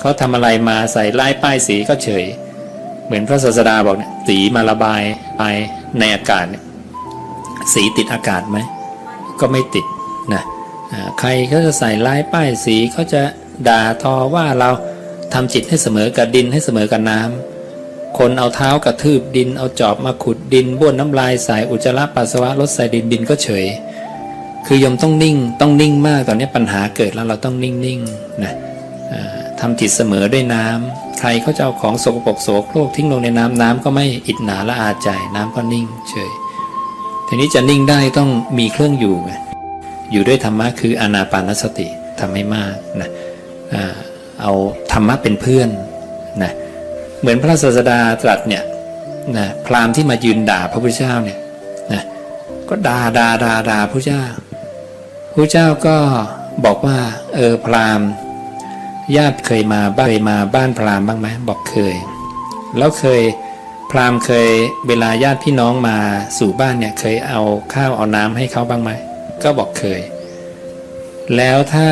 เขาทำอะไรมาใส่ลายป้ายสีก็เฉย เหมือนพระศาสดาบอกเนี่ยสีมาระบายไปในอากาศเนี่ยสีติดอากาศไหมก็ไม่ติดนะใครเขาจะใส่ลายป้ายสีเขาจะด่าทอว่าเราทำจิตให้เสมอกับดินให้เสมอกับน้ำคนเอาเท้ากระทืบดินเอาจอบมาขุดดินบ้วนน้ำลายใส่อุจจาระปัสสาวะลดใส่ดินดินก็เฉย คือยมต้องนิ่งต้องนิ่งมากตอนนี้ปัญหาเกิดแล้วเราต้องนิ่งๆนะ ทำจิตเสมอด้วยน้ำใครเขาจะเอาของสกปรกโสโครกทิ้งลงในน้ำน้ำก็ไม่อิดหนาละอาใจน้ำก็นิ่งเฉยทีนี้จะนิ่งได้ต้องมีเครื่องอยู่ไงอยู่ด้วยธรรมะคืออนาปานสติทำให้มากนะเอาธรรมะเป็นเพื่อนนะเหมือนพระศาสดาตรัสเนี่ยนะพราหมณ์ที่มายืนด่าพระพุทธเจ้าเนี่ยนะก็ด่าด่าด่าด่าพระเจ้าพระเจ้าก็บอกว่าเออพราหมณ์ ญาติเคยมาบ้านเคยมาบ้านพราหมณ์บ้างไหมบอกเคย แล้วเคยพราหมณ์เคยเวลาญาติพี่น้องมาสู่บ้านเนี่ยเคยเอาข้าวเอาน้ำให้เขาบ้างไหมก็บอกเคย แล้วถ้า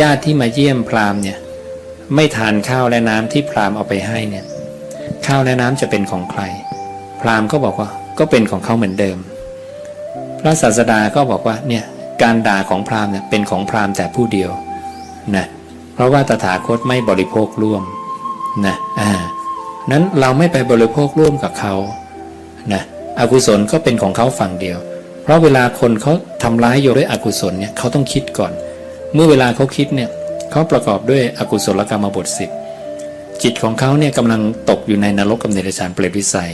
ญาติที่มาเยี่ยมพราหมณ์เนี่ยไม่ทานข้าวและน้ำที่พราหมณ์เอาไปให้เนี่ยข้าวและน้ำจะเป็นของใคร พราหมณ์ก็บอกว่าก็เป็นของเขาเหมือนเดิม พระศาสดาก็บอกว่าเนี่ยการด่าของพราหมณ์เนี่ยเป็นของพราหมณ์แต่ผู้เดียวนะ เพราะว่าตถาคตไม่บริโภคร่วมนะอ่านั้นเราไม่ไปบริโภคร่วมกับเขานะอกุศลก็เป็นของเขาฝั่งเดียว เพราะเวลาคนเขาทำร้ายโยด้วยอกุศลเนี่ยเขาต้องคิดก่อน เมื่อเวลาเขาคิดเนี่ยเขาประกอบด้วยอกุศลกรรมบทสิบจิตของเขาเนี่ยกำลังตกอยู่ในนรกกับเนรชานเปรตวิสัย